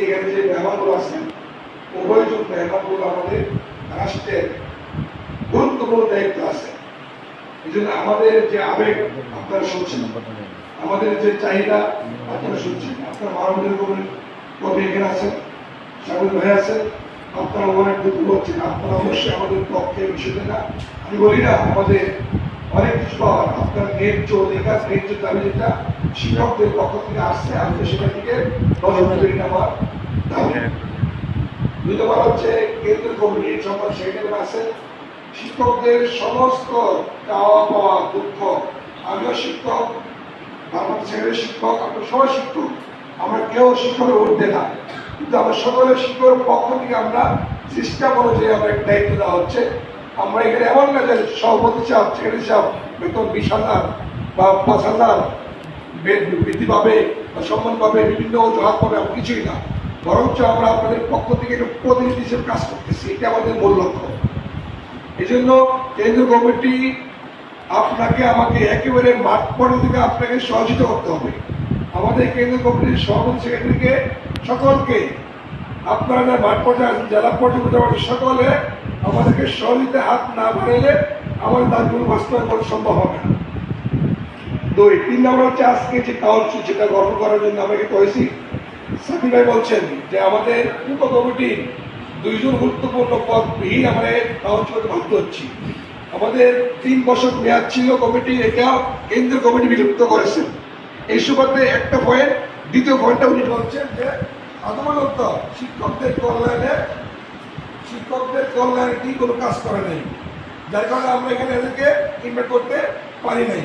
এখানে যে মেহমানগুলো আছেন উভয়জন মেহমানগুলো আমাদের রাষ্ট্রের গুরুত্বপূর্ণ দায়িত্ব আছে। এই জন্য আমাদের যে আবেগ, আপনারা শুনছেন। আমাদের যে চাহিদা, আপনারা শুনছেন। আপনার মানবীয় কবি এখানে আছেন সাগর ভাই আছেন, আপনারা অনেক দুঃখ করছেন। আপনারা অবশ্যই আমাদের পক্ষে বিষয়টা না। আমি বলি না, আমাদের অনেক আপনার যেটা শিক্ষকদের পক্ষ থেকে আসছে সেটা থেকে নজর করি আমার দুই নম্বর হচ্ছে, কেন্দ্রীয় কমিটির আছে শিক্ষকদের সমস্ত চাওয়া পাওয়া দুঃখ। আমিও শিক্ষক আমার ছেলে শিক্ষক আমরা সবাই শিক্ষক। আমরা কেউ শিক্ষকের উঠতে না। কিন্তু আমরা সকলের শিক্ষকের পক্ষ থেকে আমরা সিস্টেম অনুযায়ী আমরা একটা দায়িত্ব দেওয়া হচ্ছে। আমরা এখানে এমন না যে সভাপতি চাপ সেক্রেটারি চাপ বেতন বিশ হাজার বা পাঁচ হাজার বৃদ্ধি পাবে বা সম্মান পাবে, বিভিন্ন অজুহাত পাবে, এমন কিছুই না। বরঞ্চ আমরা আপনাদের পক্ষ থেকে একটা প্রতিনিধি হিসেবে কাজ করতেছি এটা আমাদের মূল লক্ষ্য। এই জন্য কেন্দ্রীয় কমিটি আপনাকে, আমাকে একেবারে মাঠ পর্যায়ে থেকে আপনাকে সহযোগিতা করতে হবে। আমাদের কেন্দ্রীয় কমিটির সভাপতি সেক্রেটারিকে সকলকে আপনারা মাঠ আছেন, জেলা পর্যায়ে সকলে আমাদেরকে সহযোগিতা হাত না বাড়াইলে আমাদের দাবিগুলো বাস্তবায়ন করা সম্ভব হবে না। দুই, তিন নম্বর হচ্ছে আজকে যে কাউন্সিল সেটা গঠন করার জন্য আমাকে কয়েছি। সাথী ভাই বলছেন যে আমাদের উপ কমিটির দুইজন গুরুত্বপূর্ণ পদ বিহীন আমরা কাউন্সিলকে ভাবতে হচ্ছি। আমাদের তিন বছর মেয়াদ ছিল, কমিটি এটা কেন্দ্রীয় কমিটি বিলুপ্ত করেছেন এই সুবাদে একটা পয়েন্ট দ্বিতীয় পয়েন্টটা উনি বলছেন যে আদমনত শিক্ষকদের কল্যাণে শিক্ষকদের কল্যাণে কি কোনো কাজ করে নাই? যার কারণে আমরা এখানে এদেরকে ইনভাইট করতে পারি নাই।